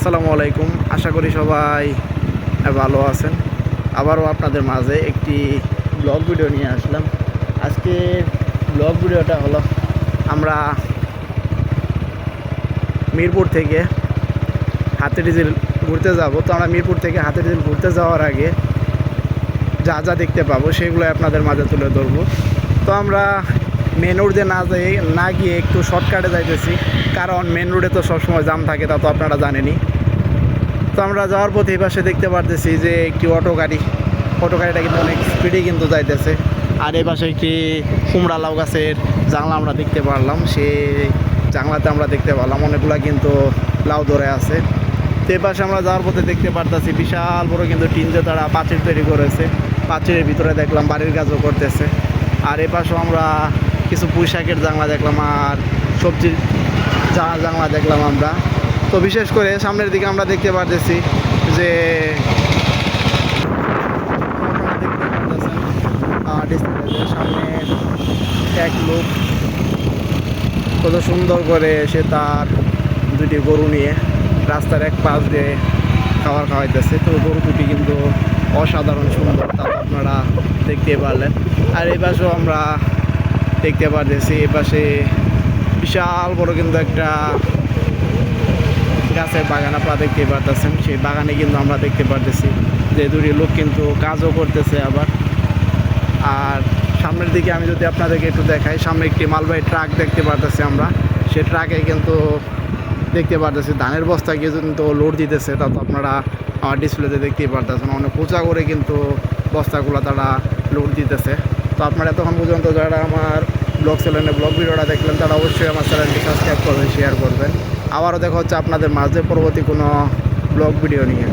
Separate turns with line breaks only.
আসসালামু আলাইকুম। আশা করি সবাই ভালো আছেন। আবারও আপনাদের মাঝে একটি ব্লগ ভিডিও নিয়ে আসলাম। আজকে ব্লগ ভিডিওটা হলো আমরা মিরপুর থেকে হাতে ডিজেল ঘুরতে যাব। তো আমরা মিরপুর থেকে হাতে ডিজেল ঘুরতে যাওয়ার আগে যা যা দেখতে পাবো সেগুলো আপনাদের মাঝে তুলে ধরবো। তো আমরা মেন রোডে না যাই, না গিয়ে একটু শর্টকাটে যাইতেছি। কারণ মেন রোডে তো সবসময় জাম থাকে, তা তো আপনারা জানেনই। তো আমরা যাওয়ার পথে এই দেখতে পারতেছি যে একটি অটো গাড়ি। অটো গাড়িটা কিন্তু অনেক স্পিডে কিন্তু যাইতেছে। আর এই পাশে একটি কুমড়া লাউ গাছের জানলা আমরা দেখতে পারলাম। সে জানলাতে আমরা দেখতে পারলাম, অনেকগুলো কিন্তু লাউ ধরে আছে। তো এই পাশে আমরা যাওয়ার পথে দেখতে পারতেছি বিশাল বড় কিন্তু টিন তারা পাঁচিল তৈরি করেছে। পাঁচিলের ভিতরে দেখলাম বাড়ির কাজও করতেছে। আর এই পাশেও আমরা কিছু পুঁইশাকের জানলা দেখলাম আর সবজির জা- জানলা দেখলাম আমরা। তো বিশেষ করে সামনের দিকে আমরা দেখতে পারতেছি যে সামনে এক লোক কত সুন্দর করে সে তার দুটি গরু নিয়ে রাস্তার এক পাশ দিয়ে খাবার খাওয়াইতেছে। তো গরু দুটি কিন্তু অসাধারণ সুন্দর, তা আপনারা দেখতে পারলেন। আর এই পাশেও আমরা দেখতে পারতেছি, এ পাশে বিশাল বড় কিন্তু একটা গাছের বাগান আপনারা দেখতে পারতেছেন। সেই বাগানে কিন্তু আমরা দেখতে পারতেছি যে দুটি লোক কিন্তু কাজও করতেছে আবার। আর সামনের দিকে আমি যদি আপনাদেরকে একটু দেখাই, সামনে একটি মালবাহী ট্রাক দেখতে পারতেছি আমরা। সে ট্রাকে কিন্তু দেখতে পারতেছি, ধানের বস্তা গিয়ে কিন্তু লোড দিতেছে, তা তো আপনারা আমার ডিসপ্লেতে দেখতেই পারতেছেন। অনেক উঁচা করে কিন্তু বস্তাগুলো তারা লোড দিতেছে। তো আপনারা এতক্ষণ পর্যন্ত যারা আমার ব্লগ চ্যানেলে ব্লগ ভিডিওটা দেখলেন, তারা অবশ্যই আমার চ্যানেলটি সাবস্ক্রাইব করবেন শেয়ার করবেন। আবারও দেখা হচ্ছে আপনাদের মাঝে পরবর্তী কোনো ব্লগ ভিডিও নিয়ে।